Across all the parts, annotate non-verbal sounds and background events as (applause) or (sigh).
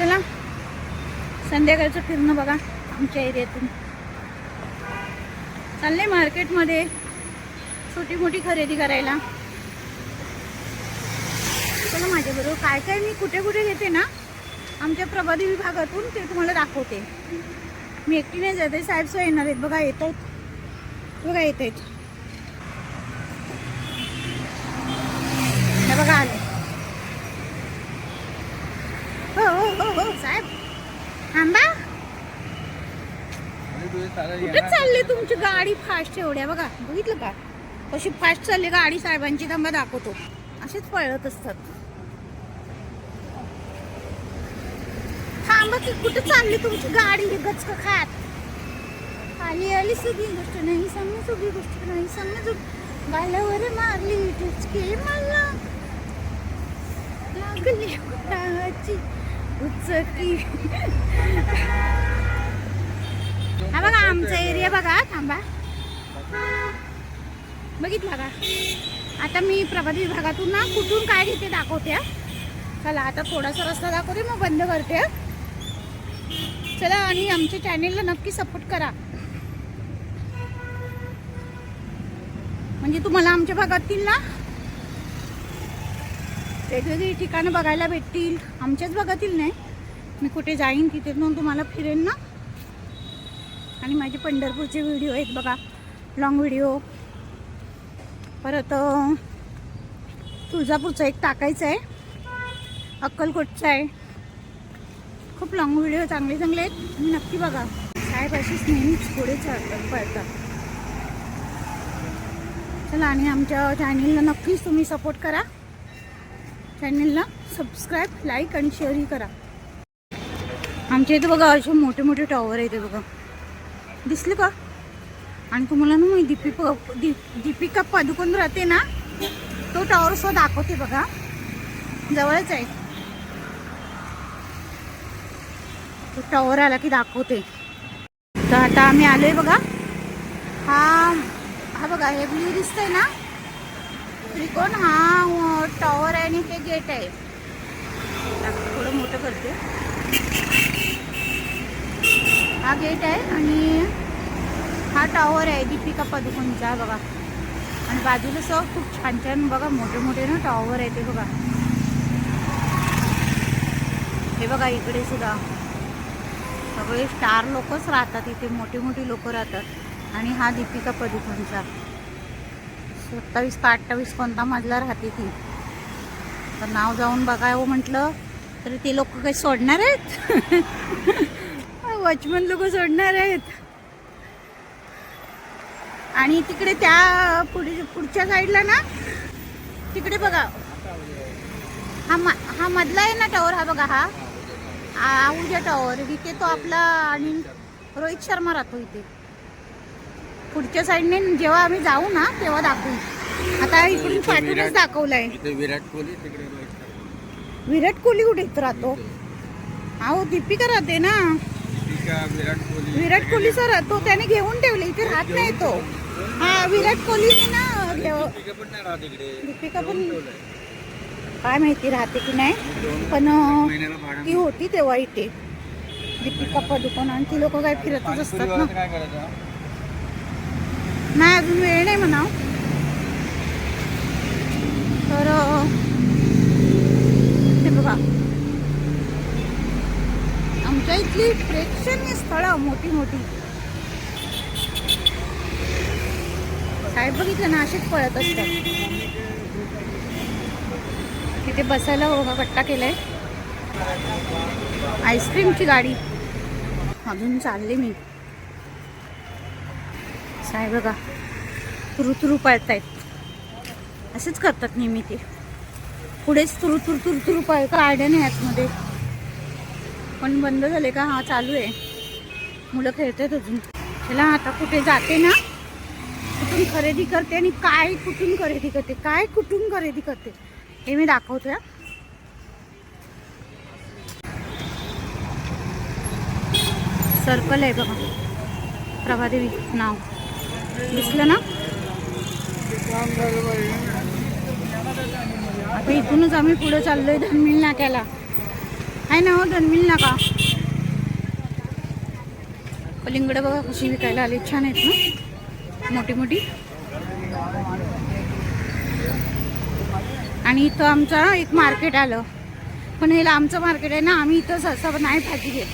चला. संध्याकाळचं फिरणं बघा आमच्या एरियातून. चालले मार्केटमध्ये छोटी मोठी खरेदी करायला. चला माझ्याबरोबर. काय काय मी कुठे कुठे घेते ना आमच्या प्रभादी विभागातून ते तुम्हाला दाखवते. मी एकटी नाही जाते साहेबसह येणार आहेत. बघा येत आहेत. बघा येत आहेत हे बघा आले हो हो हो हो साहेब थांबा कुठे चालले तुमची गाडी फास्ट एवढ्या? बघा बघितलं का? कशी फास्ट चालली गाडी साहेबांची थांबा दाखवतो. असेच पळत असतात. थांबा की कुठे चालली तुमची गाडी? गचक खात. आली आली सगळी गोष्ट. नाही सांगणे सगळी गोष्ट नाही सांगणे गालावर मारली टचके मला. लागली कुणाची? उचकी. हा बघा आमचा एरिया बघा थांबा. बघितला का? आता मी प्रभात विभागातून ना कुठून काय घेते दाखवते. चला आता थोडासा रस्ता दाखवते मग बंद करते. चला आणि आमच्या चॅनेलला नक्की सपोर्ट करा. म्हणजे तुम्हाला आमच्या भागातील ना वेगवेगळी ठिकाणं बघायला भेटतील. आमच्याच भागातील नाही. मी कुठे जाईन तिथे तुम्हाला फिरेन ना. आणि माझे पंढरपूरचे व्हिडिओ आहेत बघा. लॉंग व्हिडिओ परत तुळजापूरचा एक टाकायचा आहे. अक्कलकोटचा आहे. खूप लॉंग व्हिडिओ चांगले चांगले आहेत. तुम्ही नक्की बघा. साहेब अशीच नेहमीच पुढे चालतात पळतात. चला आणि आमच्या चॅनेलला नक्कीच तुम्ही सपोर्ट करा. चॅनेलला सबस्क्राईब लाईक आणि शेअरही करा. आमच्या इथे बघा असे मोठे मोठे टॉवर आहेत बघा. दिसली का आणि तुम्हाला ना मी दीपिक दीप दीपिका पादुकोण राहते ना तो टॉवर सो दाखवते बघा. जवळच आहे. तो टॉवर आला की दाखवते. तर आता आम्ही आलोय बघा. हा हा बघा हे ब्ल्यू दिसतंय ना? त्रिकोण हा टॉवर आहे आणि ते गेट आहे. थोडं मोठं करते. हा गेट आहे आणि हा टॉवर आहे दीपिका पदुकोणचा बघा. आणि बाजूला सगळं खूप छान छान बघा मोठे मोठे ना टॉवर आहे ते बघा. हे बघा इकडे सुद्धा. सगळे स्टार लोकच राहतात इथे मोठे मोठे लोक राहतात. आणि हा दीपिका पदुकोणचा. सत्तावीस का अठ्ठावीस कोणता मजला राहते ती. तर नाव जाऊन बघावं म्हटलं तर ते लोक काही सोडणार आहेत? (laughs) वॉचमन लोक सोडणार आहेत. आणि तिकडे त्या पुढे पुढच्या साईडला ना तिकडे बघा. हा मा हा मधला आहे ना टॉवर हा बघा हा. आहूजा टॉवर इथे तो आपला आणि रोहित शर्मा राहतो इथे. पुढच्या साईडने जेव्हा आम्ही जाऊ ना तेव्हा दाखवू. आता इकडून पाठवूनच दाखवलाय. विराट कोहली. विराट कोहली कुठे राहतो? अहो दीपिका राहते ना. विराट कोहली? विराट कोहली सर तो त्याने घेऊन ठेवले इथे राहत नाही तो. हा विराट कोहली ना दीपिका पण काय माहिती राहते की नाही पण ती होती तेव्हा इथे. दीपिका पदुकोण आणि ती लोक काय फिरतच असतात ना. नाही अजून वेळ नाही म्हणा तर हे बघा. आमच्या इथली प्रेक्षणीय स्थळं मोठी मोठी. साहेब बघितलं ना अशीच पळत असतात. तिथे बसायला होगा कट्टा केलाय. आईस्क्रीमची गाडी. अजून चालले मी. साहेब बघा तुरु तुरु पळतायत. असेच करतात नेहमी ते. पुढेच तुरु तुरु तुरु तुरु पळ गार्डन आहे आतमध्ये पण बंद झाले का? हा चालू आहे. मुलं खेळतात अजून. चला आता कुठे जाते ना? कुठून खरेदी करते आणि काय कुठून खरेदी करते? काय कुठून खरेदी करते? हे मी दाखवते सर्कल आहे बघा. प्रभादेवी नाव. दिसलं ना? आता इथूनच आम्ही पुढे चाललोय धनमिल नाक्याला. आहे ना हो धनमिल नका कलिंगड बघा कशी विकायला आली. छान आहेत ना? मोठी मोठी. आणि इथं आमचं एक मार्केट आलं. पण हे लांबचं मार्केट आहे ना आम्ही इथं सहसा नाही भाजी घेत.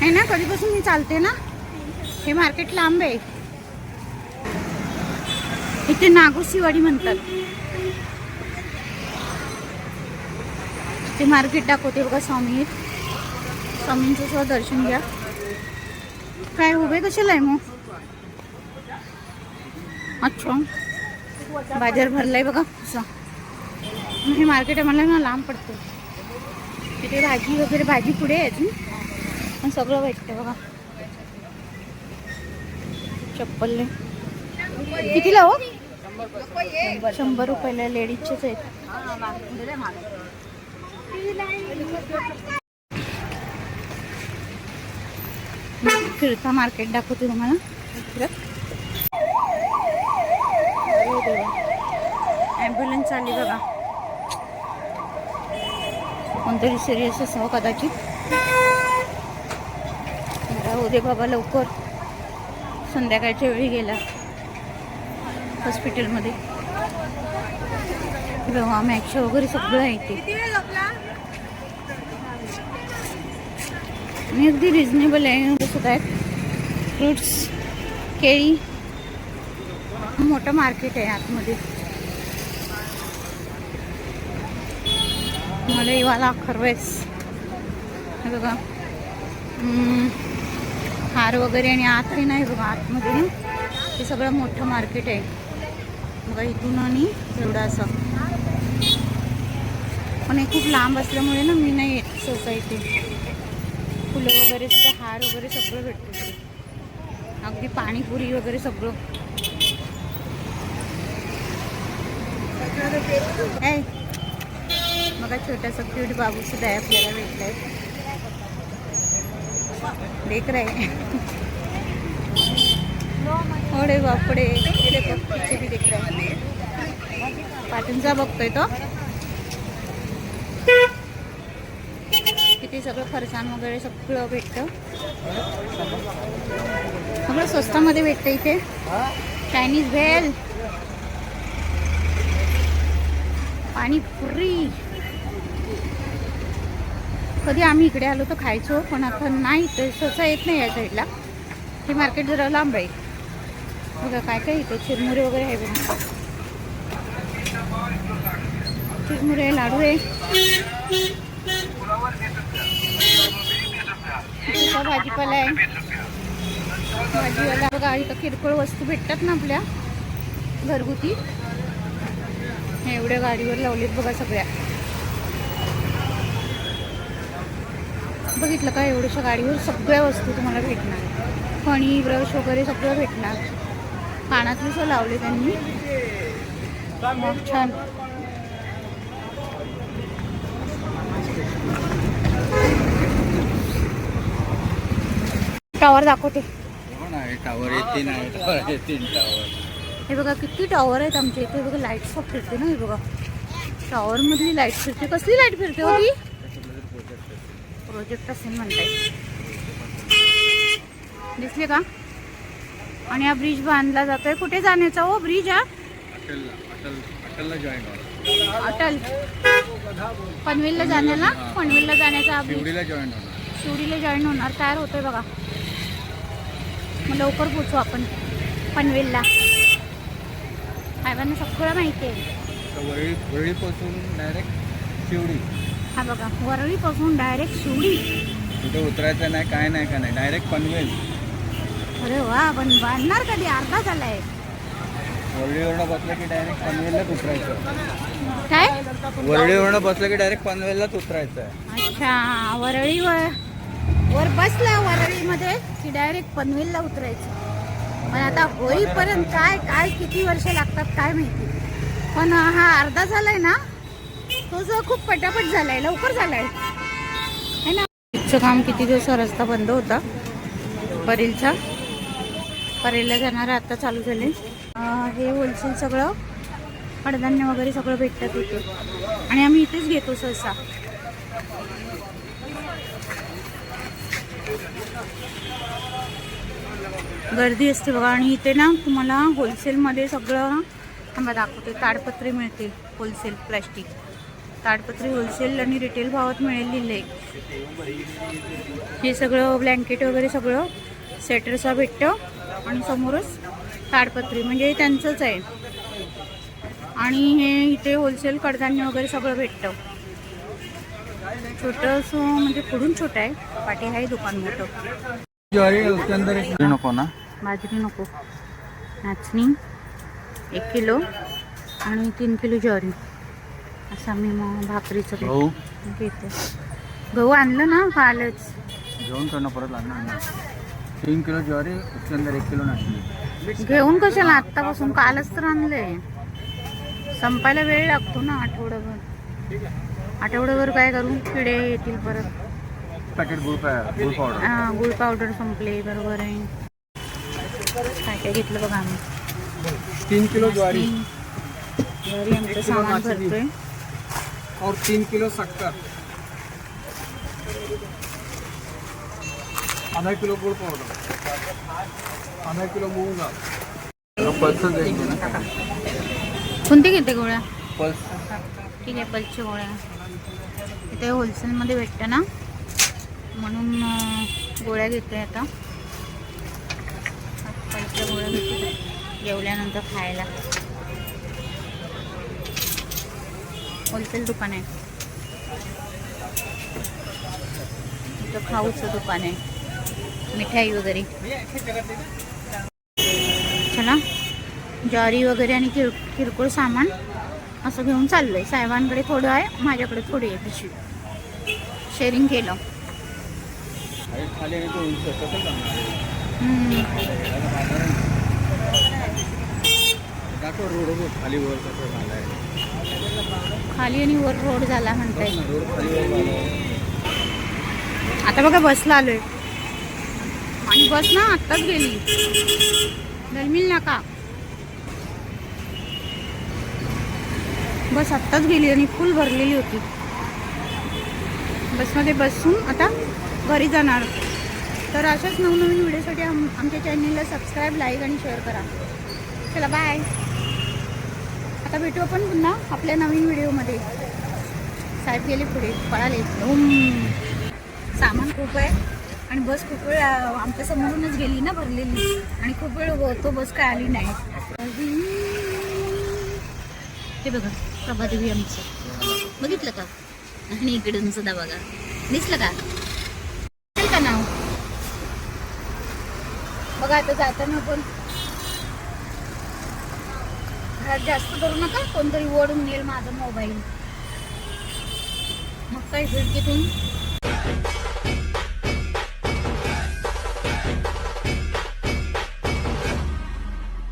आहे ना? कधीपासून मी चालते ना? हे मार्केट लांब आहे. इथे नागोसीवाडी म्हणतात. ते मार्केट दाखवते बघा स्वामी. स्वामींचं सुद्धा दर्शन घ्या. काय उभे कशाला आहे मग? अच्छा. बाजार भरलाय बघा असं. हे मार्केट आम्हाला ना लांब पडतं. तिथे भाजी वगैरे भाजी पुढे आहे अजून. पण सगळं भेटतं बघा. चप्पल कितीला हो? शंभर रुपयाला लेडीजचेच आहेत. फिरता मार्केट दाखवते तुम्हाला. ॲम्ब्युलन्स हो आली बघा. कोणतरी सिरियस असावं हो कदाचित. राहू हो दे बाबा लवकर. संध्याकाळच्या वेळी गेला. हॉस्पिटलमध्ये रवा मॅक्स वगैरे सगळं आहे ते. आणि अगदी रिजनेबल आहे. दिसत सुद्धा आहे. फ्रुट्स केळी मोठं मार्केट आहे आतमध्ये. मला येवाला खरवेस हे बघा. हार वगैरे आणि आत आहे नाही बघा आतमध्ये हे ते सगळं मोठं मार्केट आहे. बघा इथून आणि एवढं असं. पण हे खूप लांब असल्यामुळे ना मी नाही येत सोसायटी फुलं वगैरे सुद्धा हार वगैरे सगळं भेटतं अगदी पाणीपुरी वगैरे सगळं. मग बघा छोटासा क्यूट बाबू सुद्धा आहे आपल्याला भेटलाय. देख रहे ओडे बापडे हे देखो पीछे भी रहा बघतोय तो. वरती सगळं फरसाण वगैरे सगळं भेटतं. सगळं स्वस्तामध्ये भेटतं इथे. चायनीज भेल पाणीपुरी कधी आम्ही इकडे आलो तर खायचो पण आता नाही तर सहसा येत नाही या साईडला हे मार्केट जरा लांब आहे. बघा काय काय इथे चिरमुरे वगैरे आहे बघा. चिरमुरे लाडू आहे. इथं भाजीपाला आहे. भाजीवाला बघा इथं किरकोळ वस्तू भेटतात ना आपल्या. घरगुती. एवढ्या गाडीवर लावलेत बघा सगळ्या. बघितलं का? एवढ्याशा गाडीवर सगळ्या वस्तू तुम्हाला भेटणार. फणी ब्रश वगैरे सगळं भेटणार. कानातले सो लावले त्यांनी. मग छान. टॉवर दाखवते. हो ना हे टावर बघा किती टॉवर आहेत आमच्या इथे. बघा लाइट सब फिरते ना हे बघा. टॉवर मधली लाइट फिरते. कसली लाइट फिरते हो ती? प्रोजेक्ट असेल म्हणताय. दिसले का? आणि हा ब्रिज बांधला जातोय. कुठे जाण्याचा हो ब्रिज हा? अटल पनवेलला जाण्याला? पनवेलला जाण्याचा ब्रिज शिवडीला जॉईन होणार. तयार होतोय बघा. लवकर पोचू आपण पनवेलला. साहेबांना सगळं माहिती आहे. तर वरळी वरळीपासून डायरेक्ट शिवडी. हा बघा वरळीपासून डायरेक्ट शिवडी. कुठे उतरायचं नाही काय नाही का नाही डायरेक्ट पनवेल. अरे वा पण बांधणार कधी? अर्धा झालाय. वरळीवरनं बसलं की डायरेक्ट पनवेललाच उतरायचं. काय? वरळीवरनं बसलं की डायरेक्ट पनवेललाच उतरायचं अच्छा वरळी वर बसला वरळीमध्ये की डायरेक्ट पनवेलला उतरायचं. पण आता होईपर्यंत काय काय किती वर्ष लागतात काय माहिती. पण हा अर्धा झालाय ना तो जो खूप पटापट झालाय लवकर झालाय. है ना? इथचं काम किती दिवस रस्ता बंद होता? परेलचा. परेलला जाणारं आता चालू झाले. हे होलसेल सगळं कडधान्य वगैरे सगळं भेटतात इथे. आणि आम्ही इथेच घेतो सहसा. गर्दी असते बघा. आणि इथे ना तुम्हाला होलसेलमध्ये सगळं थांबा दाखवते. ताडपत्री मिळते होलसेल प्लॅस्टिक ताडपत्री होलसेल आणि रिटेल भावात मिळेल लिहिले हे सगळं ब्लँकेट वगैरे सगळं सेटरचा भेटतं. आणि समोरच ताडपत्री. म्हणजे त्यांचंच आहे. आणि हे इथे होलसेल कडधान्य वगैरे सगळं भेटतं. छोटंसं म्हणजे पुढून छोटं आहे. पाठी आहे दुकान मोठं. ज्वारी नको ना? बाजरी नको. नाचणी एक किलो आणि तीन किलो ज्वारी. असं मी मग भाकरीचं. गहू? घेते. गहू आणलं ना कालच. घेऊन करणं परत ना तीन किलो ज्वारी उसके अंदर एक किलो नाचणी. घेऊन कशाला? आत्तापासून कालच तर आणलंय. संपायला वेळ लागतो ना आठवड्याभर आठवड्याभर काय करू? किडे येतील परत. पॅकेट गुळ गुळ पावडर हा, गुळ पावडर संपले बरोबर आहे. काय काय घेतलं बघा आम्ही. तीन किलो ज्वारी. ज्वारी आमचं सामान भरतोय. और तीन किलो शक्कर. आधा किलो गुड़ पाउडर आधा किलो मूंग. ना. कोणते घेते गोळ्या? पल्स. ठीक आहे पलच्या गोळ्या. इथे होलसेलमध्ये भेटतं ना. म्हणून गोळ्या घेते आता. पलच्या गोळ्या घेते जेवल्यानंतर खायला. होलसेल दुकान आहे. इथं खाऊचं दुकान आहे. मिठाई वगैरे. चला. ज्वारी वगैरे आणि किर किरकोळ सामान. असं घेऊन चाललंय. साहेबांकडे थोडं आहे माझ्याकडे थोडी आहे पिशवी. शेअरिंग केलं. खाली आणि वर रोड झाला म्हणताय. आता बघा बसला आलोय. आणि बस ना आत्ताच गेली. दरमिल नाका. बस आत्ताच गेली आणि फुल भरलेली होती. बसमध्ये बसून आता घरी जाणार. तर अशाच नवनवीन व्हिडिओसाठी आम आमच्या चॅनलला सबस्क्राईब लाईक आणि शेअर करा. चला बाय. आता भेटू आपण पुन्हा आपल्या नवीन व्हिडिओमध्ये. साहेब गेले पुढे पळाले. सामान खूप आहे आणि बस खूप वेळ आमच्या समोरूनच गेली ना भरलेली. आणि खूप वेळ तो बस काय आली नाही. ते बघा. प्रभादेवी आमचं. बघितलं का? आणि इकडून सुद्धा बघा. दिसलं का? दिसलं का नाव? बघा आता जाताना पण घरात जास्त करू नका. कोणतरी ओढून नेल माझा मोबाईल. मग काय खिडकीतून